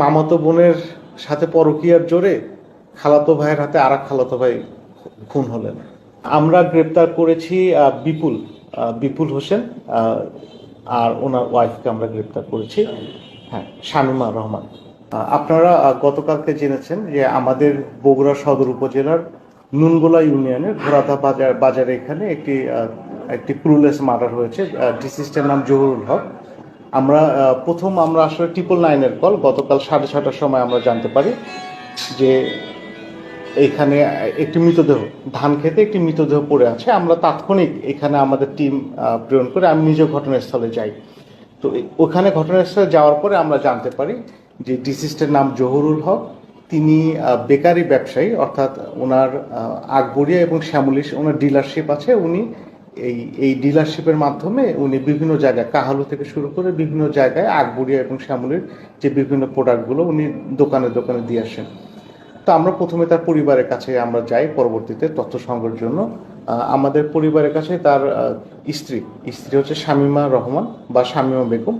মামাতো বোনের সাথে পরকীয়ার জোরে খালাতো ভাইয়ের হাতে আর খালাতো ভাই খুন হলেন। আমরা গ্রেপ্তার করেছি বিপুল বিপুল হোসেন আর ওনার ওয়াইফকে আমরা গ্রেপ্তার করেছি। হ্যাঁ শামিমা রহমান। আপনারা গতকালকে জেনেছেন যে আমাদের বগুড়া সদর উপজেলার নুনগোলা ইউনিয়নের ঘোড়াদা বাজার বাজারে এখানে একটি একটি ক্রুলেস মার্ডার হয়েছে ডিসিস্টের নাম জহুরুল হক। আমরা প্রথম আমরা আসলে ট্রিপল নাইনের কল গতকাল সাড়ে ছটার সময় আমরা জানতে পারি যে এখানে একটি মৃতদেহ, ধান খেতে একটি মৃতদেহ পড়ে আছে। আমরা তাৎক্ষণিক এখানে আমাদের টিম প্রেরণ করে আমি নিজে ঘটনাস্থলে যাই। তো ওখানে ঘটনাস্থলে যাওয়ার পরে আমরা জানতে পারি যে ডিসিস্টের নাম জহুরুল হক। তিনি বেকারি ব্যবসায়ী, অর্থাৎ ওনার আকবরিয়া এবং শ্যামলিশ, ওনার ডিলারশিপ আছে। উনি এই এই ডিলারশিপের মাধ্যমে উনি বিভিন্ন জায়গায়, কাহালু থেকে শুরু করে বিভিন্ন জায়গায় আকবরিয়া এবং শ্যামলির যে বিভিন্ন প্রোডাক্টগুলো উনি দোকানে দোকানে দিয়ে আসেন। তো আমরা প্রথমে তার পরিবারের কাছে আমরা যাই পরবর্তীতে তথ্য সংগ্রহের জন্য। আমাদের পরিবারের কাছে তার স্ত্রী স্ত্রী হচ্ছে শামিমা রহমান বা শামিমা বেগম।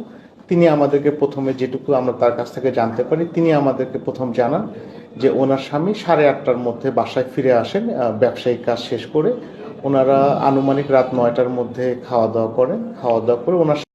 তিনি আমাদেরকে প্রথমে যেটুকু আমরা তার কাছ থেকে জানতে পারি, তিনি আমাদেরকে প্রথম জানান যে ওনার স্বামী সাড়ে আটটার মধ্যে বাসায় ফিরে আসেন ব্যবসায়িক কাজ শেষ করে ওনারা আনুমানিক রাত নয়টার মধ্যে খাওয়া দাওয়া করেন। খাওয়া দাওয়া করে ওনার